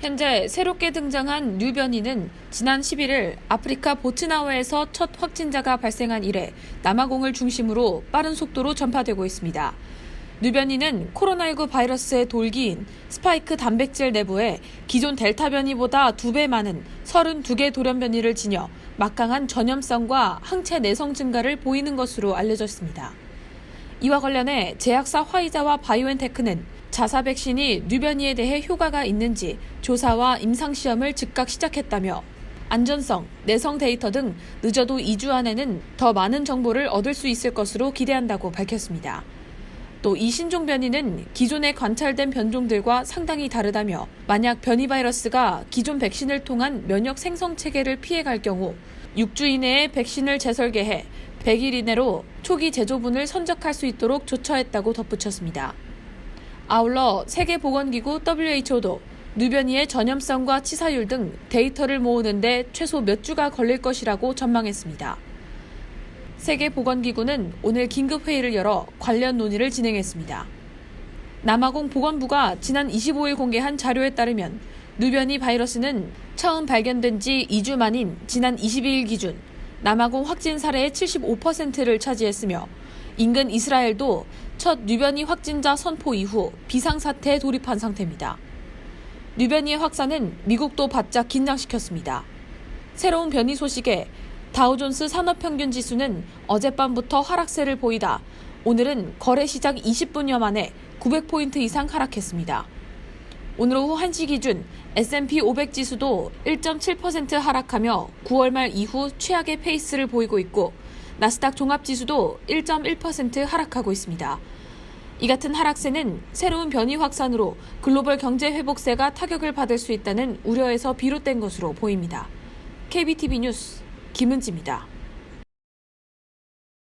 현재 새롭게 등장한 뉴 변이는 지난 11일 아프리카 보츠나와에서 첫 확진자가 발생한 이래 남아공을 중심으로 빠른 속도로 전파되고 있습니다. 뉴 변이는 코로나19 바이러스의 돌기인 스파이크 단백질 내부에 기존 델타 변이보다 2배 많은 32개 돌연 변이를 지녀 막강한 전염성과 항체 내성 증가를 보이는 것으로 알려졌습니다. 이와 관련해 제약사 화이자와 바이오엔테크는 자사 백신이 뉴변이에 대해 효과가 있는지 조사와 임상시험을 즉각 시작했다며 안전성, 내성 데이터 등 늦어도 2주 안에는 더 많은 정보를 얻을 수 있을 것으로 기대한다고 밝혔습니다. 또 이 신종 변이는 기존에 관찰된 변종들과 상당히 다르다며 만약 변이 바이러스가 기존 백신을 통한 면역 생성 체계를 피해갈 경우 6주 이내에 백신을 재설계해 100일 이내로 초기 제조분을 선적할 수 있도록 조처했다고 덧붙였습니다. 아울러 세계보건기구 WHO도 누변이의 전염성과 치사율 등 데이터를 모으는데 최소 몇 주가 걸릴 것이라고 전망했습니다. 세계보건기구는 오늘 긴급회의를 열어 관련 논의를 진행했습니다. 남아공 보건부가 지난 25일 공개한 자료에 따르면 누변이 바이러스는 처음 발견된 지 2주 만인 지난 22일 기준 남아공 확진 사례의 75%를 차지했으며 인근 이스라엘도 첫 뉴변이 확진자 선포 이후 비상사태에 돌입한 상태입니다. 뉴변이의 확산은 미국도 바짝 긴장시켰습니다. 새로운 변이 소식에 다우존스 산업평균 지수는 어젯밤부터 하락세를 보이다 오늘은 거래 시작 20분여 만에 900포인트 이상 하락했습니다. 오늘 오후 1시 기준 S&P 500 지수도 1.7% 하락하며 9월 말 이후 최악의 페이스를 보이고 있고 나스닥 종합 지수도 1.1% 하락하고 있습니다. 이 같은 하락세는 새로운 변이 확산으로 글로벌 경제 회복세가 타격을 받을 수 있다는 우려에서 비롯된 것으로 보입니다. KBTV 뉴스 김은지입니다.